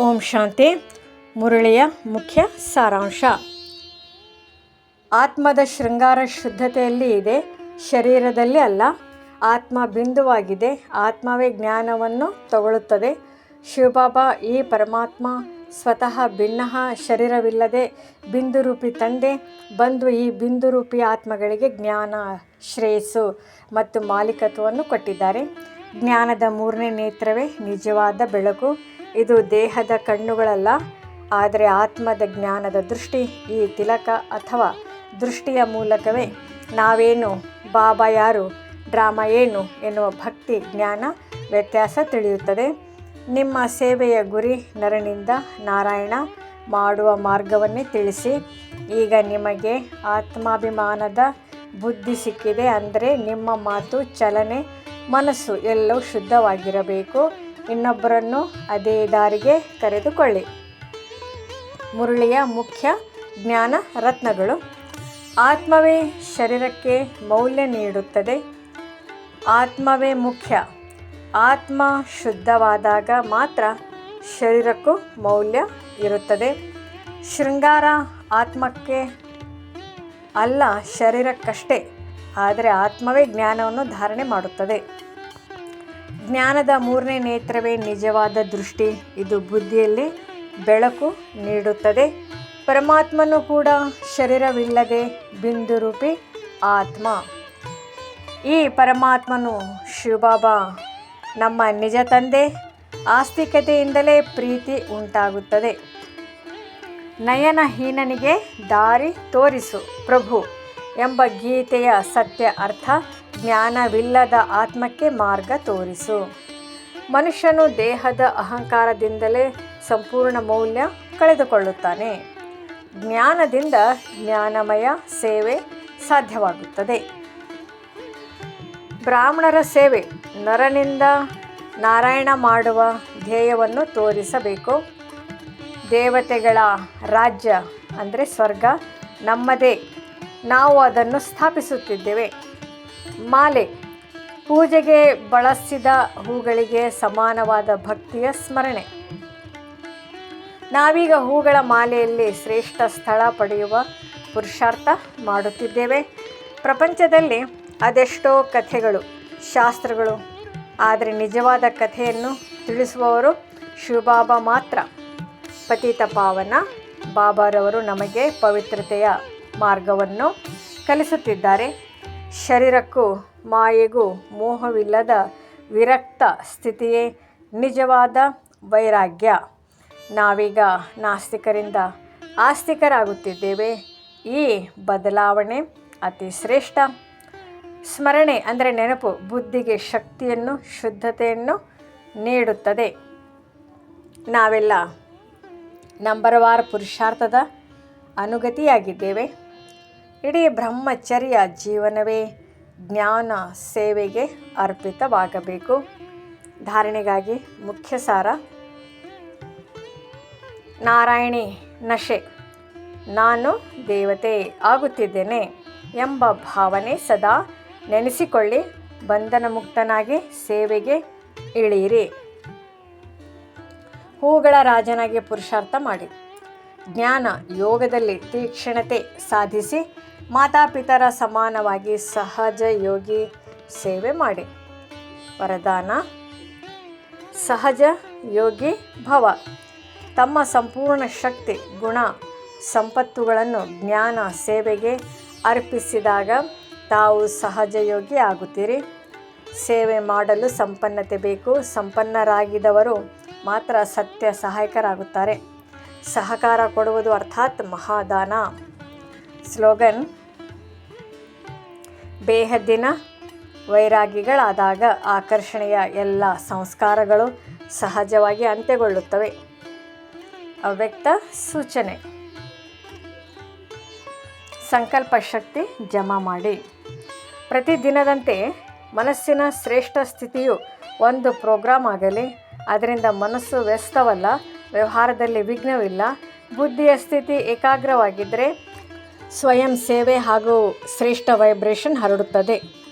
ಓಂ ಶಾಂತಿ, ಮುರಳಿಯ ಮುಖ್ಯ ಸಾರಾಂಶ. ಆತ್ಮದ ಶೃಂಗಾರ ಶುದ್ಧತೆಯಲ್ಲಿ ಇದೆ, ಶರೀರದಲ್ಲಿ ಅಲ್ಲ. ಆತ್ಮ ಬಿಂದುವಾಗಿದೆ, ಆತ್ಮವೇ ಜ್ಞಾನವನ್ನು ತಗೊಳ್ಳುತ್ತದೆ. ಶಿವಬಾಬಾ ಈ ಪರಮಾತ್ಮ ಸ್ವತಃ ಭಿನ್ನ ಶರೀರವಿಲ್ಲದೆ ಬಿಂದುರೂಪಿ ತಂದೆ, ಬಂದು ಈ ಬಿಂದುರೂಪಿ ಆತ್ಮಗಳಿಗೆ ಜ್ಞಾನ, ಶ್ರೇಯಸ್ಸು ಮತ್ತು ಮಾಲೀಕತ್ವವನ್ನು ಕೊಟ್ಟಿದ್ದಾರೆ. ಜ್ಞಾನದ ಮೂರನೇ ನೇತ್ರವೇ ನಿಜವಾದ ಬೆಳಕು. ಇದು ದೇಹದ ಕಣ್ಣುಗಳಲ್ಲ, ಆದರೆ ಆತ್ಮದ ಜ್ಞಾನದ ದೃಷ್ಟಿ ಈ ತಿಲಕ ಅಥವಾ ದೃಷ್ಟಿಯ ಮೂಲಕವೇ. ನಾವೇನು, ಬಾಬಾ ಯಾರು, ಡ್ರಾಮಾ ಏನು ಎನ್ನುವ ಭಕ್ತಿ, ಜ್ಞಾನ, ವ್ಯತ್ಯಾಸ ತಿಳಿಯುತ್ತದೆ. ನಿಮ್ಮ ಸೇವೆಯ ಗುರಿ ನರನಿಂದ ನಾರಾಯಣ ಮಾಡುವ ಮಾರ್ಗವನ್ನೇ ತಿಳಿಸಿ. ಈಗ ನಿಮಗೆ ಆತ್ಮಾಭಿಮಾನದ ಬುದ್ಧಿ ಸಿಕ್ಕಿದೆ ಅಂದರೆ ನಿಮ್ಮ ಮಾತು, ಚಲನೆ, ಮನಸ್ಸು ಎಲ್ಲವೂ ಶುದ್ಧವಾಗಿರಬೇಕು. ಇನ್ನೊಬ್ಬರನ್ನು ಅದೇ ದಾರಿಗೆ ಕರೆದುಕೊಳ್ಳಿ. ಮುರುಳಿಯ ಮುಖ್ಯ ಜ್ಞಾನ ರತ್ನಗಳು. ಆತ್ಮವೇ ಶರೀರಕ್ಕೆ ಮೌಲ್ಯ ನೀಡುತ್ತದೆ. ಆತ್ಮವೇ ಮುಖ್ಯ. ಆತ್ಮ ಶುದ್ಧವಾದಾಗ ಮಾತ್ರ ಶರೀರಕ್ಕೂ ಮೌಲ್ಯ ಇರುತ್ತದೆ. ಶೃಂಗಾರ ಆತ್ಮಕ್ಕೆ ಅಲ್ಲ, ಶರೀರಕ್ಕಷ್ಟೇ. ಆದರೆ ಆತ್ಮವೇ ಜ್ಞಾನವನ್ನು ಧಾರಣೆ ಮಾಡುತ್ತದೆ. ಜ್ಞಾನದ ಮೂರನೇ ನೇತ್ರವೇ ನಿಜವಾದ ದೃಷ್ಟಿ. ಇದು ಬುದ್ಧಿಯಲ್ಲಿ ಬೆಳಕು ನೀಡುತ್ತದೆ. ಪರಮಾತ್ಮನು ಕೂಡ ಶರೀರವಿಲ್ಲದೆ ಬಿಂದುರೂಪಿ ಆತ್ಮ. ಈ ಪರಮಾತ್ಮನು ಶಿವಬಾಬಾ, ನಮ್ಮ ನಿಜ ತಂದೆ. ಆಸ್ತಿಕತೆಯಿಂದಲೇ ಪ್ರೀತಿ ಉಂಟಾಗುತ್ತದೆ. ನಯನಹೀನನಿಗೆ ದಾರಿ ತೋರಿಸು ಪ್ರಭು ಎಂಬ ಗೀತೆಯ ಸತ್ಯ ಅರ್ಥ. ಜ್ಞಾನವಿಲ್ಲದ ಆತ್ಮಕ್ಕೆ ಮಾರ್ಗ ತೋರಿಸು. ಮನುಷ್ಯನು ದೇಹದ ಅಹಂಕಾರದಿಂದಲೇ ಸಂಪೂರ್ಣ ಮೌಲ್ಯ ಕಳೆದುಕೊಳ್ಳುತ್ತಾನೆ. ಜ್ಞಾನದಿಂದ ಜ್ಞಾನಮಯ ಸೇವೆ ಸಾಧ್ಯವಾಗುತ್ತದೆ. ಬ್ರಾಹ್ಮಣರ ಸೇವೆ, ನರನಿಂದ ನಾರಾಯಣ ಮಾಡುವ ಧ್ಯೇಯವನ್ನು ತೋರಿಸಬೇಕು. ದೇವತೆಗಳ ರಾಜ್ಯ, ಅಂದರೆ ಸ್ವರ್ಗ, ನಮ್ಮದೇ. ನಾವು ಅದನ್ನು ಸ್ಥಾಪಿಸುತ್ತಿದ್ದೇವೆ. ಮಾಲೆ. ಪೂಜೆಗೆ ಬಳಸಿದ ಹೂಗಳಿಗೆ ಸಮಾನವಾದ ಭಕ್ತಿಯ ಸ್ಮರಣೆ. ನಾವೀಗ ಹೂಗಳ ಮಾಲೆಯಲ್ಲಿ ಶ್ರೇಷ್ಠ ಸ್ಥಳ ಪಡೆಯುವ ಪುರುಷಾರ್ಥ ಮಾಡುತ್ತಿದ್ದೇವೆ. ಪ್ರಪಂಚದಲ್ಲಿ ಅದೆಷ್ಟೋ ಕಥೆಗಳು, ಶಾಸ್ತ್ರಗಳು, ಆದರೆ ನಿಜವಾದ ಕಥೆಯನ್ನು ತಿಳಿಸುವವರು ಶಿವಬಾಬಾ ಮಾತ್ರ. ಪತಿತ ಪಾವನ, ಬಾಬಾರವರು ನಮಗೆ ಪವಿತ್ರತೆಯ ಮಾರ್ಗವನ್ನು ಕಲಿಸುತ್ತಿದ್ದಾರೆ. ಶರೀರಕ್ಕೂ ಮಾಯೆಗೂ ಮೋಹವಿಲ್ಲದ ವಿರಕ್ತ ಸ್ಥಿತಿಯೇ ನಿಜವಾದ ವೈರಾಗ್ಯ. ನಾವೀಗ ನಾಸ್ತಿಕರಿಂದ ಆಸ್ತಿಕರಾಗುತ್ತಿದ್ದೇವೆ. ಈ ಬದಲಾವಣೆ ಅತಿ ಶ್ರೇಷ್ಠ. ಸ್ಮರಣೆ ಅಂದರೆ ನೆನಪು, ಬುದ್ಧಿಗೆ ಶಕ್ತಿಯನ್ನು, ಶುದ್ಧತೆಯನ್ನು ನೀಡುತ್ತದೆ. ನಾವೆಲ್ಲ ನಂಬರವಾರ ಪುರುಷಾರ್ಥದ ಅನುಗತಿಯಾಗಿದ್ದೇವೆ. ಇಡೀ ಬ್ರಹ್ಮಚರ್ಯ ಜೀವನವೇ ಜ್ಞಾನ ಸೇವೆಗೆ ಅರ್ಪಿತವಾಗಬೇಕು. ಧಾರಣೆಗಾಗಿ ಮುಖ್ಯ ಸಾರ ನಾರಾಯಣಿ ನಶೆ. ನಾನು ದೇವತೆ ಆಗುತ್ತಿದ್ದೇನೆ ಎಂಬ ಭಾವನೆ ಸದಾ ನೆನೆಸಿಕೊಳ್ಳಿ ಬಂಧನ ಮುಕ್ತನಾಗಿ ಸೇವೆಗೆ ಇಳಿಯಿರಿ. ಹೂಗಳ ರಾಜನಾಗಿ ಪುರುಷಾರ್ಥ ಮಾಡಿ. ಜ್ಞಾನ ಯೋಗದಲ್ಲಿ ತೀಕ್ಷ್ಣತೆ ಸಾಧಿಸಿ ಮಾತಾಪಿತರ ಸಮಾನವಾಗಿ ಸಹಜ ಯೋಗಿ ಸೇವೆ ಮಾಡಿ. ವರದಾನ, ಸಹಜ ಯೋಗಿ ಭವ. ತಮ್ಮ ಸಂಪೂರ್ಣ ಶಕ್ತಿ, ಗುಣ, ಸಂಪತ್ತುಗಳನ್ನು ಜ್ಞಾನ ಸೇವೆಗೆ ಅರ್ಪಿಸಿದಾಗ ತಾವು ಸಹಜ ಯೋಗಿ ಆಗುತ್ತೀರಿ. ಸೇವೆ ಮಾಡಲು ಸಂಪನ್ನತೆ ಬೇಕು, ಸಂಪನ್ನರಾಗಿದವರು ಮಾತ್ರ ಸತ್ಯ ಸಹಾಯಕರಾಗುತ್ತಾರೆ. ಸಹಕಾರ ಕೊಡುವುದು ಅರ್ಥಾತ್ ಮಹಾದಾನ. ಸ್ಲೋಗನ್, ಬೇಹದ್ದಿನ ವೈರಾಗಿಗಳಾದಾಗ ಆಕರ್ಷಣೆಯ ಎಲ್ಲ ಸಂಸ್ಕಾರಗಳು ಸಹಜವಾಗಿ ಅಂತ್ಯಗೊಳ್ಳುತ್ತವೆ. ಅವ್ಯಕ್ತ ಸೂಚನೆ. ಸಂಕಲ್ಪ ಶಕ್ತಿ ಜಮಾ ಮಾಡಿ. ಪ್ರತಿದಿನದಂತೆ ಮನಸ್ಸಿನ ಶ್ರೇಷ್ಠ ಸ್ಥಿತಿಯು ಒಂದು ಪ್ರೋಗ್ರಾಮ್ ಆಗಲಿ, ಅದರಿಂದ ಮನಸ್ಸು ವ್ಯಸ್ತವಲ್ಲ ವ್ಯವಹಾರದಲ್ಲಿ ವಿಘ್ನವಿಲ್ಲ. ಬುದ್ಧಿಯ ಸ್ಥಿತಿ ಏಕಾಗ್ರವಾಗಿದ್ದರೆ ಸ್ವಯಂ ಸೇವೆ ಹಾಗೂ ಶ್ರೇಷ್ಠ ವೈಬ್ರೇಷನ್ ಹರಡುತ್ತದೆ.